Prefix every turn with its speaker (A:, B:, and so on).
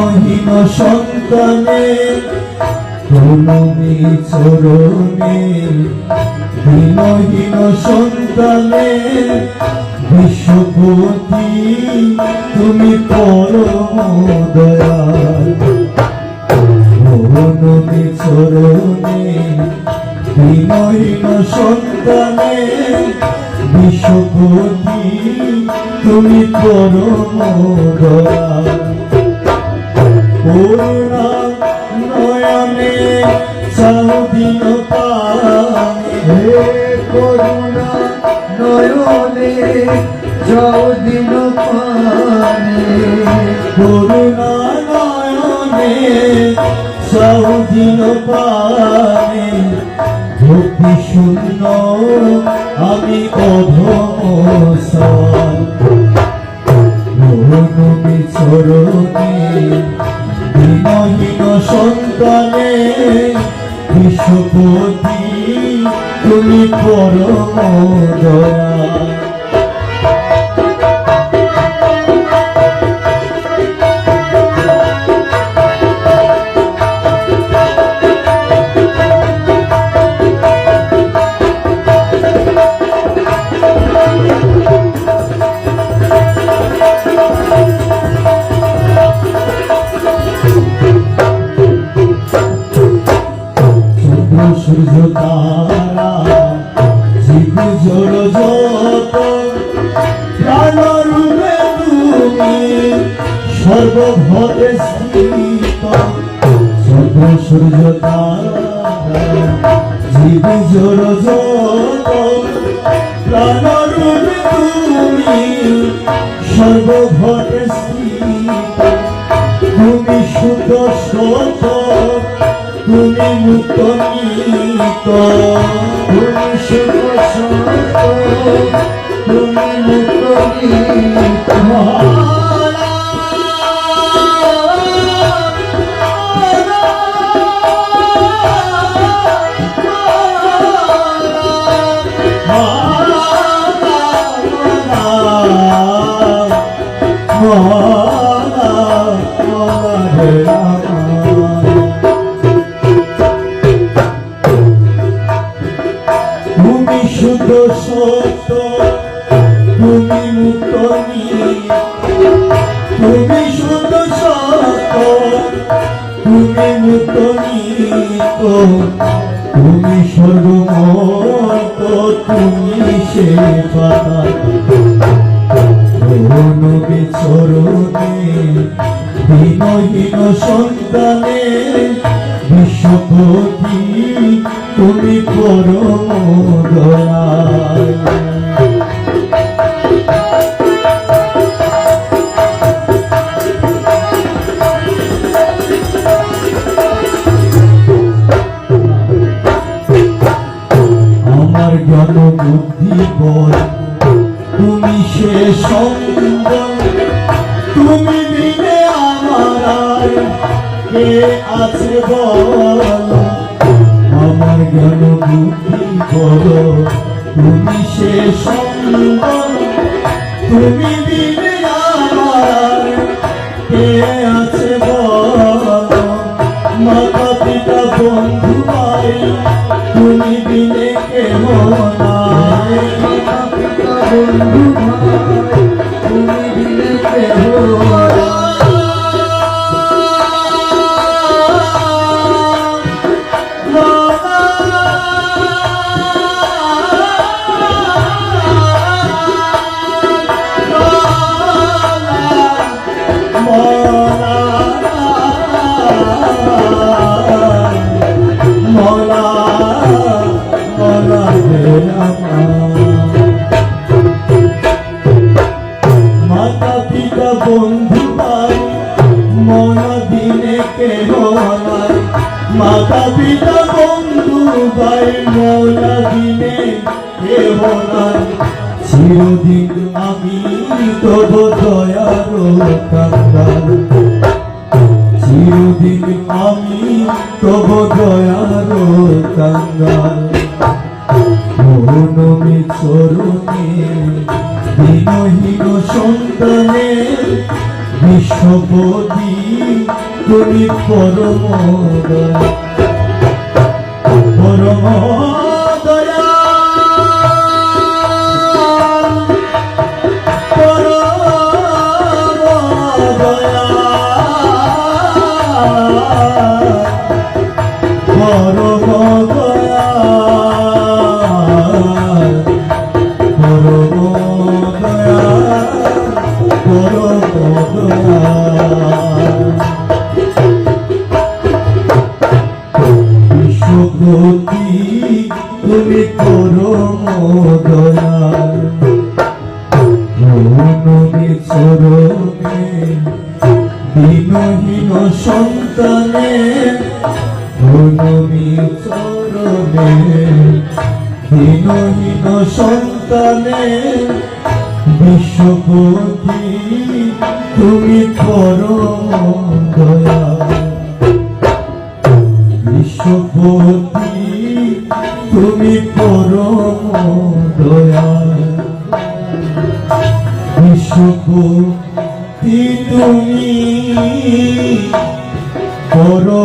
A: বিনহীন সন্তানে তুমি চরণে বিনহীন সন্তানে, বিশ্বপতি, তুমি পরম দয়াল নবী চরণে বিনহীন সন্তানে, বিশ্বপতি, তুমি পরম দয়াল করুণা নয়নে চাউদিন
B: হে করুণা নয়নে যাও পানে
A: করুণা নয়নে চাউদিন পানে ভক্তি শূন্য আমি অধমসান সন্তানে বিশ্বপতি তুমি পরম দয়া সর্বভরে স্থিত চন্দ্র সূর্য জীব যত প্রাণরূপে তুমি সর্বভরে স্থিত তুমি শুদ্ধ সত তুমি মুক্ত নিত
B: তুমি শুভ সন্ত তুমি মুক্ত গীত
A: মুক্ত নিত তুমি সর্বমত তুমি সে পাতা নবী চরণে বিনহীন সন্তানে, বিশ্বপতি তুমি পরম দয়াল। আমার জ্ঞান বুদ্ধি বল। তুমি সে সঙ্গ তুমি দিনে আমার কে আছে বল? আমার জ্ঞান বুদ্ধি বল। তুমি সে সঙ্গ 我 ভাই মনা দিনে কেহ নাই চিরদিন আমি তব দয়ার কান্দার চিরদিন আমি তব দয়ার কাঙ্গাল মৌনমে চরণে বিনহীন সন্তানে বিশ্বপতি তুমি পরম দয়া তুমি পরম দয়াল চরণে সন্তানে মৌনমে চরণে দিনহীন সন্তানে বিশ্বপতি তুমি পরম দয়াল বিশ্বপতি সুপতি তুমি করো